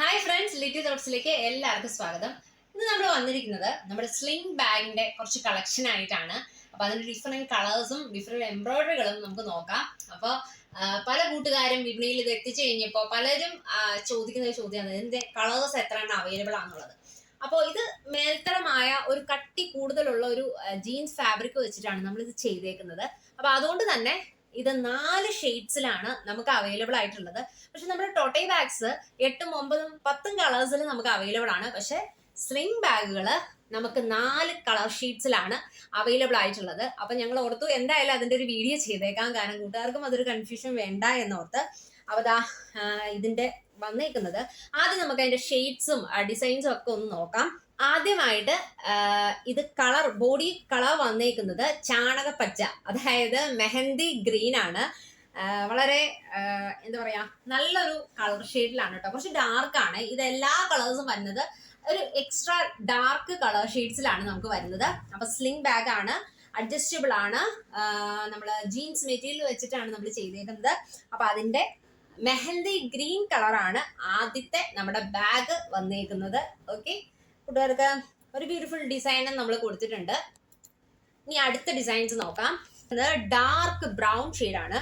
Hi friends Litty തോട്ട്സിലേക്ക് എല്ലാവർക്കും സ്വാഗതം. ഇന്ന് നമ്മൾ വന്നിരിക്കുന്നത് നമ്മുടെ സ്ലിംഗ് ബാഗിന്റെ കുറച്ച് കളക്ഷൻ ആയിട്ടാണ്. അപ്പൊ അതിന്റെ ഡിഫറെന്റ് കളേഴ്സും ഡിഫറെന്റ് എംബ്രോയിഡറികളും നമുക്ക് നോക്കാം. അപ്പോൾ പല കൂട്ടുകാരും വിപണിയിൽ ഇത് എത്തിച്ചു കഴിഞ്ഞപ്പോൾ പലരും ചോദിക്കുന്ന ഒരു ചോദ്യമാണ് ഇതിന്റെ കളേഴ്സ് എത്രയാണ് അവൈലബിൾ ആണെന്നുള്ളത്. അപ്പോൾ ഇത് മേൽത്തരമായ ഒരു കട്ടി കൂടുതലുള്ള ഒരു ജീൻസ് ഫാബ്രിക് വെച്ചിട്ടാണ് നമ്മൾ ഇത് ചെയ്തേക്കുന്നത്. അപ്പൊ അതുകൊണ്ട് തന്നെ ഇത് നാല് ഷെയ്ഡ്സിലാണ് നമുക്ക് അവൈലബിൾ ആയിട്ടുള്ളത്. പക്ഷെ നമ്മുടെ ടോട്ടൈ ബാഗ്സ് എട്ടും ഒമ്പതും പത്തും കളേഴ്സിൽ നമുക്ക് അവൈലബിൾ ആണ്. പക്ഷെ സ്ലിംഗ് ബാഗുകൾ നമുക്ക് നാല് കളർ ഷീറ്റ്സിലാണ് അവൈലബിൾ ആയിട്ടുള്ളത്. അപ്പൊ ഞങ്ങൾ ഓർത്തു എന്തായാലും അതിന്റെ ഒരു വീഡിയോ ചെയ്തേക്കാം. കാരണം കൂട്ടുകാർക്കും അതൊരു കൺഫ്യൂഷൻ വേണ്ട എന്നോർത്ത്. അവതാ ഇതിന്റെ വന്നേക്കുന്നത്. ആദ്യം നമുക്ക് അതിന്റെ ഷെയ്ഡ്സും ഡിസൈൻസും ഒക്കെ ഒന്ന് നോക്കാം. ആദ്യമായിട്ട് ഇത് കളർ ബോഡി കളർ വന്നേക്കുന്നത് പച്ച അതായത് മെഹന്തി ഗ്രീൻ ആണ്. വളരെ എന്താ പറയാ നല്ലൊരു കളർ ഷെയ്ഡിലാണ് കേട്ടോ. കുറച്ച് ഡാർക്ക് ആണ്. ഇത് എല്ലാ കളേഴ്സും വരുന്നത് ഒരു എക്സ്ട്രാ ഡാർക്ക് കളർ ഷെയ്ഡ്സിലാണ് നമുക്ക് വരുന്നത്. അപ്പൊ സ്ലിംഗ് ബാഗ് ആണ് അഡ്ജസ്റ്റബിൾ ആണ്. നമ്മൾ ജീൻസ് മെറ്റീരിയൽ വെച്ചിട്ടാണ് നമ്മൾ ചെയ്തേക്കുന്നത്. അപ്പൊ അതിന്റെ മെഹന്തി ഗ്രീൻ കളറാണ് ആദ്യത്തെ നമ്മുടെ ബാഗ് വന്നേക്കുന്നത്. ഓക്കെ കൂട്ടുകാർക്ക് ഒരു ബ്യൂട്ടിഫുൾ ഡിസൈനും നമ്മൾ കൊടുത്തിട്ടുണ്ട്. ഇനി അടുത്ത ഡിസൈൻസ് നോക്കാം. ഇത് ഡാർക്ക് ബ്രൗൺ ഷെയ്ഡാണ്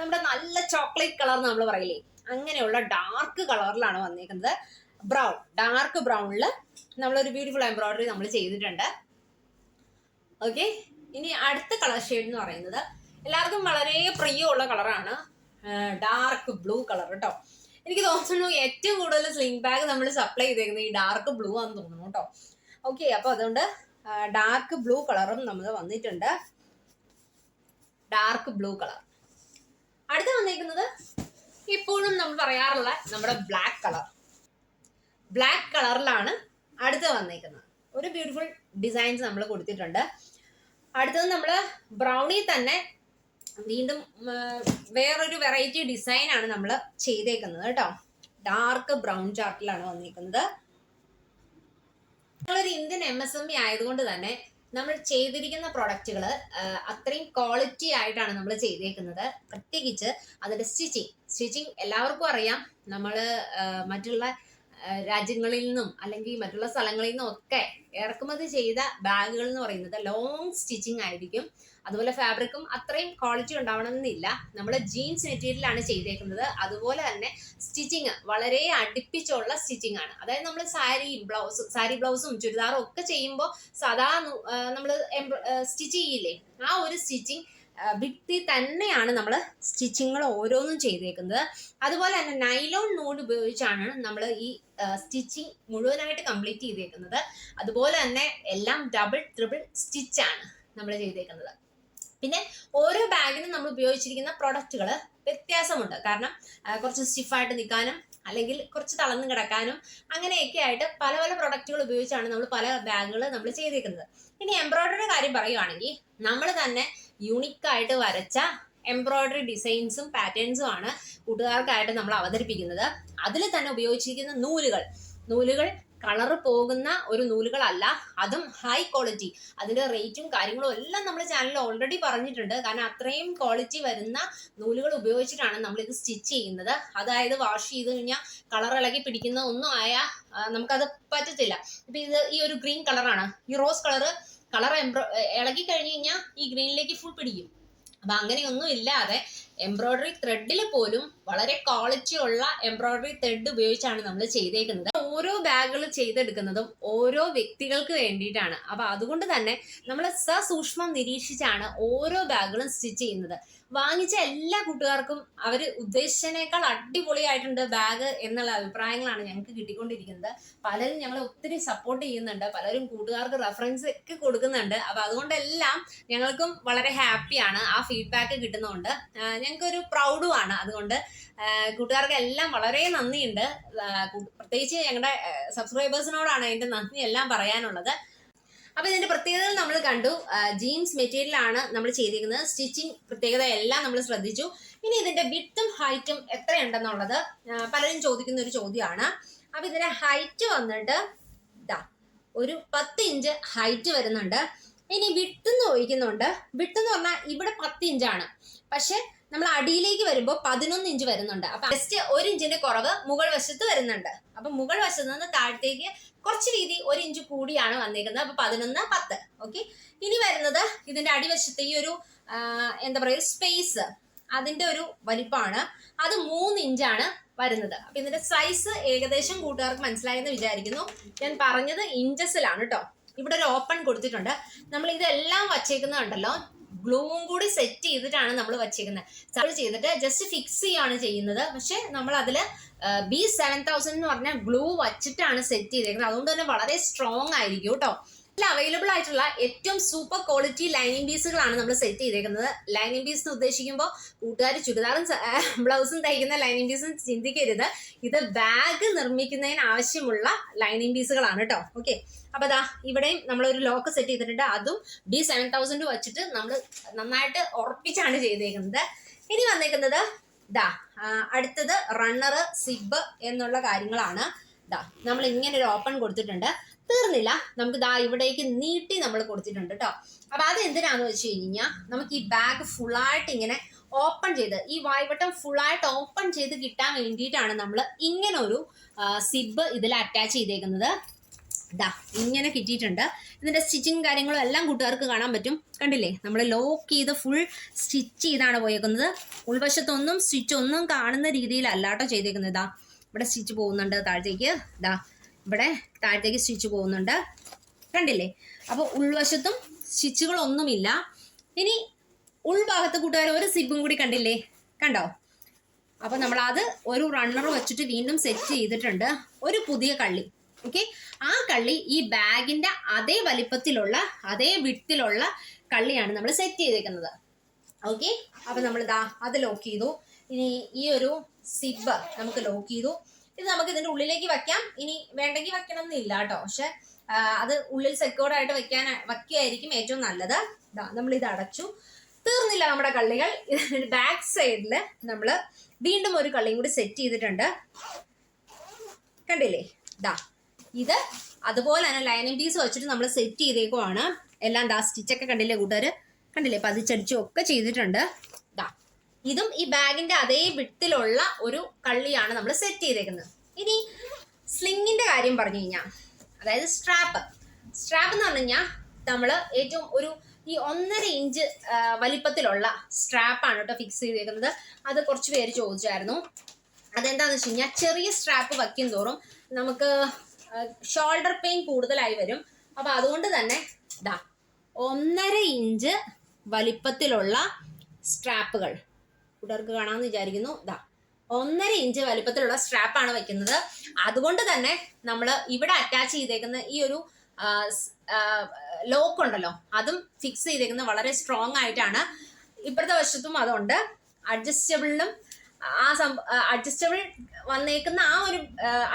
നമ്മുടെ നല്ല ചോക്ലേറ്റ് കളർ നമ്മൾ പറയില്ലേ? അങ്ങനെയുള്ള ഡാർക്ക് കളറിലാണ് വന്നിരിക്കുന്നത് ബ്രൗൺ ഡാർക്ക് ബ്രൗണിൽ നമ്മളൊരു ബ്യൂട്ടിഫുൾ എംബ്രോയിഡറി നമ്മൾ ചെയ്തിട്ടുണ്ട്. ഓക്കെ ഇനി അടുത്ത കളർ ഷെയ്ഡ് എന്ന് പറയുന്നത് എല്ലാവർക്കും വളരെ പ്രിയമുള്ള കളറാണ് ഡാർക്ക് ബ്ലൂ കളർ കേട്ടോ എനിക്ക് തോന്നുന്നു ഏറ്റവും കൂടുതൽ സ്ലിംഗ് ബാഗ് നമ്മൾ സപ്ലൈ ചെയ്തേക്കുന്നത് ഈ ഡാർക്ക് ബ്ലൂ ആണെന്ന് തോന്നുന്നു കേട്ടോ. ഓക്കെ അപ്പോൾ അതുകൊണ്ട് ഡാർക്ക് ബ്ലൂ കളറും നമ്മൾ വന്നിട്ടുണ്ട്. ഡാർക്ക് ബ്ലൂ കളർ അടുത്ത വന്നിരിക്കുന്നത് ഇപ്പോഴും നമ്മൾ പറയാറുള്ള നമ്മുടെ ബ്ലാക്ക് കളർ ബ്ലാക്ക് കളറിലാണ് അടുത്ത് വന്നിരിക്കുന്നത്. ഒരു ബ്യൂട്ടിഫുൾ ഡിസൈൻസ് നമ്മൾ കൊടുത്തിട്ടുണ്ട്. അടുത്തത് നമ്മൾ ബ്രൗണി തന്നെ വീണ്ടും വേറൊരു വെറൈറ്റി ഡിസൈൻ ആണ് നമ്മൾ ചെയ്തേക്കുന്നത് കേട്ടോ. ഡാർക്ക് ബ്രൗൺ ചാർട്ടിലാണ് വന്നിരിക്കുന്നത്. നമ്മളൊരു ഇന്ത്യൻ എം എസ് എം ആയതുകൊണ്ട് തന്നെ നമ്മൾ ചെയ്തിരിക്കുന്ന പ്രൊഡക്റ്റുകൾ അത്രയും ക്വാളിറ്റി ആയിട്ടാണ് നമ്മൾ ചെയ്തേക്കുന്നത്. പ്രത്യേകിച്ച് അതിന്റെ സ്റ്റിച്ചിങ് സ്റ്റിച്ചിങ് എല്ലാവർക്കും അറിയാം. നമ്മൾ മറ്റുള്ള രാജ്യങ്ങളിൽ നിന്നും അല്ലെങ്കിൽ മറ്റുള്ള സ്ഥലങ്ങളിൽ നിന്നും ഒക്കെ ഇറക്കുമതി ചെയ്ത ബാഗുകൾ എന്ന് പറയുന്നത് ലോങ് സ്റ്റിച്ചിങ് ആയിരിക്കും. അതുപോലെ ഫാബ്രിക്കും അത്രയും ക്വാളിറ്റി ഉണ്ടാവണമെന്നില്ല. നമ്മൾ ജീൻസ് മെറ്റീരിയലാണ് ചെയ്തേക്കുന്നത്. അതുപോലെ തന്നെ സ്റ്റിച്ചിങ് വളരെ അടുപ്പിച്ചുള്ള സ്റ്റിച്ചിങ് ആണ്. അതായത് നമ്മൾ സാരി ബ്ലൗസ് സാരി ബ്ലൗസും ചുരിദാറും ഒക്കെ ചെയ്യുമ്പോൾ സാധാ നമ്മൾ സ്റ്റിച്ച് ചെയ്യില്ലേ? ആ ഒരു സ്റ്റിച്ചിങ് ഭിത്തി തന്നെയാണ് നമ്മൾ സ്റ്റിച്ചിങ്ങൾ ഓരോന്നും ചെയ്തേക്കുന്നത്. അതുപോലെ തന്നെ നൈലോൺ നൂൽ ഉപയോഗിച്ചാണ് നമ്മൾ ഈ സ്റ്റിച്ചിങ് മുഴുവനായിട്ട് കംപ്ലീറ്റ് ചെയ്തേക്കുന്നത്. അതുപോലെ തന്നെ എല്ലാം ഡബിൾ ട്രിപ്പിൾ സ്റ്റിച്ചാണ് നമ്മൾ ചെയ്തേക്കുന്നത്. പിന്നെ ഓരോ ബാഗിനും നമ്മൾ ഉപയോഗിച്ചിരിക്കുന്ന പ്രൊഡക്റ്റുകൾ വ്യത്യാസമുണ്ട്. കാരണം കുറച്ച് സ്റ്റിഫായിട്ട് നിൽക്കാനും അല്ലെങ്കിൽ കുറച്ച് തളർന്നു കിടക്കാനും അങ്ങനെയൊക്കെ ആയിട്ട് പല പല പ്രൊഡക്റ്റുകൾ ഉപയോഗിച്ചാണ് നമ്മൾ പല ബാഗുകൾ നമ്മൾ ചെയ്തേക്കുന്നത്. ഇനി എംബ്രോയിഡറിയുടെ കാര്യം പറയുകയാണെങ്കിൽ നമ്മൾ തന്നെ യൂണിക് ആയിട്ട് വരച്ച എംബ്രോയിഡറി ഡിസൈൻസും പാറ്റേൺസും ആണ് കൂട്ടുകാർക്കായിട്ട് നമ്മൾ അവതരിപ്പിക്കുന്നത്. അതിൽ തന്നെ ഉപയോഗിച്ചിരിക്കുന്ന നൂലുകൾ. നൂലുകൾ കളർ പോകുന്ന ഒരു നൂലുകളല്ല. അതും ഹൈ ക്വാളിറ്റി അതിന്റെ റേറ്റും കാര്യങ്ങളും എല്ലാം നമ്മൾ ചാനലിൽ ഓൾറെഡി പറഞ്ഞിട്ടുണ്ട്. കാരണം അത്രയും ക്വാളിറ്റി വരുന്ന നൂലുകൾ ഉപയോഗിച്ചിട്ടാണ് നമ്മൾ ഇത് സ്റ്റിച്ച് ചെയ്യുന്നത്. അതായത് വാഷ് ചെയ്ത് കഴിഞ്ഞാൽ കളർ ഇളകി പിടിക്കുന്ന ഒന്നും ആയ നമുക്കത് പറ്റത്തില്ല. ഇപ്പൊ ഇത് ഈ ഒരു ഗ്രീൻ കളറാണ് ഈ റോസ് കളർ കളർ എംബ്രോ ഇളകി കഴിഞ്ഞ് കഴിഞ്ഞാൽ ഈ ഗ്രീനിലേക്ക് ഫുൾ പിടിക്കും. അപ്പൊ അങ്ങനെയൊന്നും ഇല്ലാതെ എംബ്രോയിഡറി ത്രെഡിൽ പോലും വളരെ ക്വാളിറ്റി ഉള്ള എംബ്രോയിഡറി ത്രെഡ് ഉപയോഗിച്ചാണ് നമ്മൾ ചെയ്തേക്കുന്നത്. ഓരോ ബാഗുകൾ ചെയ്തെടുക്കുന്നതും ഓരോ വ്യക്തികൾക്ക് വേണ്ടിയിട്ടാണ്. അപ്പൊ അതുകൊണ്ട് തന്നെ നമ്മൾ സസൂക്ഷ്മം നിരീക്ഷിച്ചാണ് ഓരോ ബാഗുകളും സ്റ്റിച്ച് ചെയ്യുന്നത്. വാങ്ങിച്ച എല്ലാ കൂട്ടുകാർക്കും അവർ ഉദ്ദേശിച്ചതിനേക്കാൾ അടിപൊളിയായിട്ടുണ്ട് ബാഗ് എന്നുള്ള അഭിപ്രായങ്ങളാണ് ഞങ്ങൾക്ക് കിട്ടിക്കൊണ്ടിരിക്കുന്നത്. പലരും ഞങ്ങളെ ഒത്തിരി സപ്പോർട്ട് ചെയ്യുന്നുണ്ട്. പലരും കൂട്ടുകാർക്ക് റെഫറൻസ് ഒക്കെ കൊടുക്കുന്നുണ്ട്. അപ്പൊ അതുകൊണ്ടെല്ലാം ഞങ്ങൾക്കും വളരെ ഹാപ്പിയാണ് ആ ഫീഡ്ബാക്ക് കിട്ടുന്നതുകൊണ്ട്. ഞങ്ങൾക്കൊരു പ്രൗഡുമാണ് അതുകൊണ്ട് കൂട്ടുകാർക്ക് എല്ലാം വളരെ നന്ദിയുണ്ട്. പ്രത്യേകിച്ച് ഞങ്ങളുടെ സബ്സ്ക്രൈബേഴ്സിനോടാണ് അതിന്റെ നന്ദി എല്ലാം പറയാനുള്ളത്. അപ്പൊ ഇതിന്റെ പ്രത്യേകതകൾ നമ്മൾ കണ്ടു. ജീൻസ് മെറ്റീരിയൽ ആണ് നമ്മൾ ചെയ്തിരിക്കുന്നത്. സ്റ്റിച്ചിങ് പ്രത്യേകത എല്ലാം നമ്മൾ ശ്രദ്ധിച്ചു. ഇനി ഇതിന്റെ വിത്തും ഹൈറ്റും എത്രയുണ്ടെന്നുള്ളത് പലരും ചോദിക്കുന്ന ഒരു ചോദ്യമാണ്. അപ്പൊ ഇതിന്റെ ഹൈറ്റ് വന്നിട്ട് ഇതാ ഒരു പത്ത് ഇഞ്ച് ഹൈറ്റ് വരുന്നുണ്ട്. ഇനി വിട്ടെന്ന് ചോദിക്കുന്നുണ്ട്. വിട്ടെന്ന് പറഞ്ഞാൽ ഇവിടെ പത്ത് ഇഞ്ചാണ്. പക്ഷെ നമ്മൾ അടിയിലേക്ക് വരുമ്പോൾ പതിനൊന്ന് ഇഞ്ച് വരുന്നുണ്ട്. അപ്പൊ ജസ്റ്റ് ഒരു ഇഞ്ചിന്റെ കുറവ് മുകൾ വശത്ത് വരുന്നുണ്ട്. അപ്പൊ മുകൾ വശത്ത് നിന്ന് താഴത്തേക്ക് കുറച്ച് രീതി ഒരു ഇഞ്ച് കൂടിയാണ് വന്നിരിക്കുന്നത് അപ്പൊ പതിനൊന്ന് പത്ത്. ഓക്കെ ഇനി വരുന്നത് ഇതിന്റെ അടിവശത്തെ ഈ ഒരു എന്താ പറയുക സ്പേസ് അതിന്റെ ഒരു വലിപ്പമാണ് അത് മൂന്ന് ഇഞ്ചാണ് വരുന്നത്. അപ്പൊ ഇതിന്റെ സൈസ് ഏകദേശം കൂട്ടുകാർക്ക് മനസ്സിലായെന്ന് വിചാരിക്കുന്നു. ഞാൻ പറഞ്ഞത് ഇഞ്ചസിലാണ് കേട്ടോ ഇവിടെ ഒരു ഓപ്പൺ കൊടുത്തിട്ടുണ്ട്. നമ്മൾ ഇതെല്ലാം വച്ചേക്കുന്നുണ്ടല്ലോ ഗ്ലൂവും കൂടി സെറ്റ് ചെയ്തിട്ടാണ് നമ്മൾ വച്ചേക്കുന്നത് നമ്മൾ ചെയ്തിട്ട് ജസ്റ്റ് ഫിക്സ് ചെയ്യാണ് ചെയ്യുന്നത്. പക്ഷെ നമ്മൾ അതിൽ ബി സെവൻ തൗസൻഡ് എന്ന് പറഞ്ഞ ഗ്ലൂ വച്ചിട്ടാണ് സെറ്റ് ചെയ്തേക്കുന്നത്. അതുകൊണ്ട് തന്നെ വളരെ സ്ട്രോങ് ആയിരിക്കും കേട്ടോ. അവൈലബിൾ ആയിട്ടുള്ള ഏറ്റവും സൂപ്പർ ക്വാളിറ്റി ലൈനിങ് പീസുകളാണ് നമ്മൾ സെറ്റ് ചെയ്തേക്കുന്നത്. ലൈനിങ് പീസ് എന്ന് ഉദ്ദേശിക്കുമ്പോൾ കൂട്ടുകാർ ചുരിദാറും ബ്ലൗസും തയ്ക്കുന്ന ലൈനിങ് പീസും ചിന്തിക്കരുത്. ഇത് ബാഗ് നിർമ്മിക്കുന്നതിന് ആവശ്യമുള്ള ലൈനിങ് പീസുകളാണ് കേട്ടോ ഓക്കെ അപ്പൊ അതാ ഇവിടെയും നമ്മൾ ഒരു ലോക്ക് സെറ്റ് ചെയ്തിട്ടുണ്ട്. അതും ബി സെവൻ തൗസൻഡ് വെച്ചിട്ട് നമ്മൾ നന്നായിട്ട് ഉറപ്പിച്ചാണ് ചെയ്തേക്കുന്നത്. ഇനി വന്നേക്കുന്നത് ദാ അടുത്തത് റണ്ണർ സിബ് എന്നുള്ള കാര്യങ്ങളാണ്. ദാ നമ്മൾ ഇങ്ങനെ ഒരു ഓപ്പൺ കൊടുത്തിട്ടുണ്ട്. തീർന്നില്ല. നമുക്ക് ദാ ഇവിടേക്ക് നീട്ടി നമ്മൾ കൊടുത്തിട്ടുണ്ട് കേട്ടോ അപ്പൊ അത് എന്തിനാന്ന് വെച്ച് കഴിഞ്ഞാൽ നമുക്ക് ഈ ബാഗ് ഫുള്ളായിട്ട് ഇങ്ങനെ ഓപ്പൺ ചെയ്ത് ഈ വായ്വട്ടം ഫുള്ളായിട്ട് ഓപ്പൺ ചെയ്ത് കിട്ടാൻ വേണ്ടിയിട്ടാണ് നമ്മൾ ഇങ്ങനെ ഒരു സിബ് ഇതിൽ അറ്റാച്ച് ചെയ്തേക്കുന്നത്. ദാ ഇങ്ങനെ കിട്ടിയിട്ടുണ്ട്. ഇതിന്റെ സ്റ്റിച്ചിങ് കാര്യങ്ങളും എല്ലാം കൂട്ടുകാർക്ക് കാണാൻ പറ്റും. കണ്ടില്ലേ? നമ്മൾ ലോക്ക് ചെയ്ത് ഫുൾ സ്റ്റിച്ച് ചെയ്താണ് പോയേക്കുന്നത്. ഉൾവശത്തൊന്നും സ്റ്റിച്ച് ഒന്നും കാണുന്ന രീതിയിലല്ലാട്ടോ ചെയ്തേക്കുന്നത്. ഇതാ ഇവിടെ സ്റ്റിച്ച് പോകുന്നുണ്ട് താഴത്തേക്ക്. ഇതാ ഇവിടെ താഴത്തേക്ക് സ്റ്റിച്ച് പോകുന്നുണ്ട്. കണ്ടില്ലേ? അപ്പോൾ ഉൾവശത്തും സ്റ്റിച്ചുകളൊന്നുമില്ല. ഇനി ഉൾഭാഗത്ത് കൂട്ടുകാർ ഒരു സിബും കൂടി കണ്ടില്ലേ? കണ്ടോ? അപ്പോൾ നമ്മൾ അത് ഒരു റണ്ണർ വെച്ചിട്ട് വീണ്ടും സെറ്റ് ചെയ്തിട്ടുണ്ട്. ഒരു പുതിയ കള്ളി. ഓക്കെ ആ കള്ളി ഈ ബാഗിന്റെ അതേ വലിപ്പത്തിലുള്ള അതേ വിട്ടിലുള്ള കള്ളിയാണ് നമ്മൾ സെറ്റ് ചെയ്തേക്കുന്നത്. ഓക്കെ അപ്പൊ നമ്മൾ ഇതാ അത് ലോക്ക് ചെയ്തു. ഇനി ഈ ഒരു സിബ് നമുക്ക് ലോക്ക് ചെയ്തു. ഇത് നമുക്ക് ഇതിന്റെ ഉള്ളിലേക്ക് വെക്കാം ഇനി വേണ്ടെങ്കിൽ വെക്കണം എന്നില്ല കേട്ടോ. പക്ഷെ അത് ഉള്ളിൽ സെക്യൂർഡ് ആയിട്ട് വെക്കാൻ വയ്ക്കുകയായിരിക്കും ഏറ്റവും നല്ലത്. നമ്മൾ ഇത് അടച്ചു. തീർന്നില്ല നമ്മുടെ കള്ളികൾ. ബാക്ക് സൈഡിൽ നമ്മൾ വീണ്ടും ഒരു കള്ളിയും കൂടി സെറ്റ് ചെയ്തിട്ടുണ്ട്. കണ്ടില്ലേ? ദാ ഇത് അതുപോലെ തന്നെ ലൈനിങ് പീസ് വെച്ചിട്ട് നമ്മൾ സെറ്റ് ചെയ്തേക്കുവാണ്. എല്ലാം ദാ സ്റ്റിച്ചൊക്കെ കണ്ടില്ലേ കൂട്ടുകാർ കണ്ടില്ലേ? പതിച്ചടിച്ചും ഒക്കെ ചെയ്തിട്ടുണ്ട്. ദാ ഇതും ഈ ബാഗിന്റെ അതേ വിട്ടിലുള്ള ഒരു കള്ളിയാണ് നമ്മൾ സെറ്റ് ചെയ്തേക്കുന്നത്. ഇനി സ്ലിങ്ങിന്റെ കാര്യം പറഞ്ഞു കഴിഞ്ഞാൽ അതായത് സ്ട്രാപ്പ് സ്ട്രാപ്പ് എന്ന് പറഞ്ഞു കഴിഞ്ഞാൽ നമ്മൾ ഏറ്റവും ഒരു ഈ ഒന്നര ഇഞ്ച് വലിപ്പത്തിലുള്ള സ്ട്രാപ്പാണ് കേട്ടോ ഫിക്സ് ചെയ്തേക്കുന്നത്. അത് കുറച്ച് പേര് ചോദിച്ചായിരുന്നു. അതെന്താന്ന് വെച്ച് കഴിഞ്ഞാൽ ചെറിയ സ്ട്രാപ്പ് വയ്ക്കും തോറും നമുക്ക് ഷോൾഡർ പെയിൻ കൂടുതലായി വരും. അപ്പൊ അതുകൊണ്ട് തന്നെ ഇതാ ഒന്നര ഇഞ്ച് വലിപ്പത്തിലുള്ള സ്ട്രാപ്പുകൾ കൂട്ടുകാർക്ക് കാണാമെന്ന് വിചാരിക്കുന്നു. ഇതാ ഒന്നര ഇഞ്ച് വലിപ്പത്തിലുള്ള സ്ട്രാപ്പാണ് വെക്കുന്നത്. അതുകൊണ്ട് തന്നെ നമ്മൾ ഇവിടെ അറ്റാച്ച് ചെയ്തേക്കുന്ന ഈ ഒരു ലോക്ക് ഉണ്ടല്ലോ അതും ഫിക്സ് ചെയ്തേക്കുന്നത് വളരെ സ്ട്രോങ് ആയിട്ടാണ്. ഇപ്പുറത്തെ വശത്തും അതുണ്ട്. അഡ്ജസ്റ്റബിളിനും ആ അഡ്ജസ്റ്റബിൾ വന്നേക്കുന്ന ആ ഒരു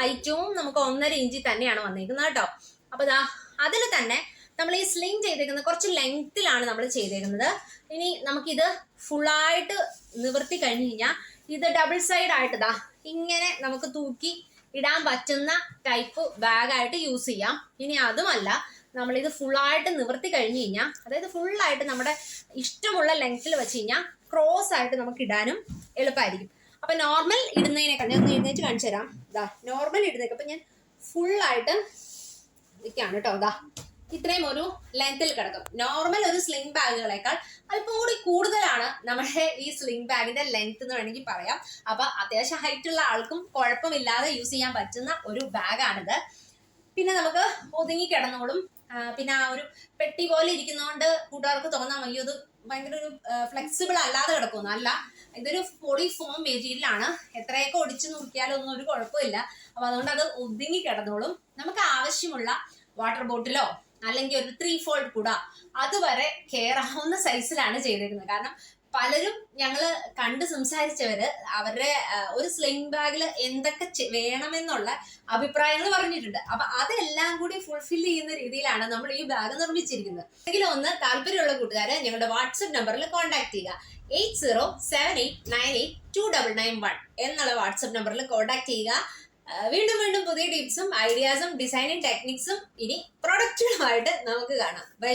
ഐറ്റവും നമുക്ക് ഒന്നര ഇഞ്ചിൽ തന്നെയാണ് വന്നേക്കുന്നത് കേട്ടോ. അപ്പൊ ദാ അതിൽ തന്നെ നമ്മൾ ഈ സ്ലിങ് ചെയ്തേക്കുന്നത് കുറച്ച് ലെങ്ത്തിലാണ് നമ്മൾ ചെയ്തേക്കുന്നത്. ഇനി നമുക്കിത് ഫുള്ളായിട്ട് നിവർത്തി കഴിഞ്ഞ് കഴിഞ്ഞാൽ ഇത് ഡബിൾ സൈഡ് ആയിട്ടതാ ഇങ്ങനെ നമുക്ക് തൂക്കി ഇടാൻ പറ്റുന്ന ടൈപ്പ് ബാഗായിട്ട് യൂസ് ചെയ്യാം. ഇനി അതുമല്ല നമ്മളിത് ഫുള്ളായിട്ട് നിവർത്തി കഴിഞ്ഞ് കഴിഞ്ഞാൽ അതായത് ഫുള്ളായിട്ട് നമ്മുടെ ഇഷ്ടമുള്ള ലെങ്ത്തിൽ വെച്ച് കഴിഞ്ഞാൽ ക്രോസ് ആയിട്ട് നമുക്ക് ഇടാനും എളുപ്പമായിരിക്കും. അപ്പൊ നോർമൽ ഇടുന്നതിനേക്കാൾ ഞാൻ ഒന്ന് എഴുന്നേറ്റ് കാണിച്ചു തരാം ഇതാ നോർമൽ ഇടുന്നേക്ക് ഞാൻ ഫുള്ളായിട്ട് ഇതൊക്കെയാണ് കേട്ടോ. ഇതാ ഇത്രയും ഒരു ലെങ്ത്തിൽ കിടക്കും. നോർമൽ ഒരു സ്ലിംഗ് ബാഗുകളേക്കാൾ അല്പം കൂടി കൂടുതലാണ് നമ്മുടെ ഈ സ്ലിംഗ് ബാഗിന്റെ ലെങ്ത് എന്ന് വേണമെങ്കിൽ പറയാം. അപ്പൊ അത്യാവശ്യം ഹൈറ്റ് ഉള്ള ആൾക്കും കുഴപ്പമില്ലാതെ യൂസ് ചെയ്യാൻ പറ്റുന്ന ഒരു ബാഗാണിത് പിന്നെ നമുക്ക് ഒതുങ്ങി കിടന്നോളും. പിന്നെ ആ ഒരു പെട്ടി പോലെ ഇരിക്കുന്നതുകൊണ്ട് കൂട്ടുകാർക്ക് തോന്നാം അയ്യോ ഇത് ഭയങ്കര ഒരു ഫ്ലെക്സിബിൾ അല്ലാതെ കിടക്കുന്നു. അല്ല ഇതൊരു പൊടി ഫോം മെറ്റീരിയലാണ് എത്രയൊക്കെ ഒടിച്ചു നോക്കിയാലും ഒന്നും ഒരു കുഴപ്പമില്ല. അപ്പൊ അതുകൊണ്ട് അത് ഒതുങ്ങി കിടന്നോളും. നമുക്ക് ആവശ്യമുള്ള വാട്ടർ ബോട്ടിലോ അല്ലെങ്കിൽ ഒരു ത്രീ ഫോൾഡ് കുട. അതുവരെ കയറാവുന്ന സൈസിലാണ് ചെയ്തേക്കുന്നത്. കാരണം പലരും ഞങ്ങൾ കണ്ട് സംസാരിച്ചവര് അവരുടെ ഒരു സ്ലിംഗ് ബാഗിൽ എന്തൊക്കെ വേണമെന്നുള്ള അഭിപ്രായങ്ങൾ പറഞ്ഞിട്ടുണ്ട്. അപ്പൊ അതെല്ലാം കൂടി ഫുൾഫിൽ ചെയ്യുന്ന രീതിയിലാണ് നമ്മൾ ഈ ബാഗ് നിർമ്മിച്ചിരിക്കുന്നത്. എങ്കിലും ഒന്ന് താല്പര്യമുള്ള കൂട്ടുകാരെ ഞങ്ങളുടെ വാട്സപ്പ് നമ്പറിൽ കോൺടാക്ട് ചെയ്യുക. Eight zero seven eight nine eight two double nine one എന്നുള്ള വാട്സപ്പ് നമ്പറിൽ കോൺടാക്ട് ചെയ്യുക. വീണ്ടും വീണ്ടും പുതിയ ടിപ്സും ഐഡിയാസും ഡിസൈനിങ് ടെക്നിക്സും ഇനി പ്രൊഡക്റ്റുകളുമായിട്ട് നമുക്ക് കാണാം. ബൈ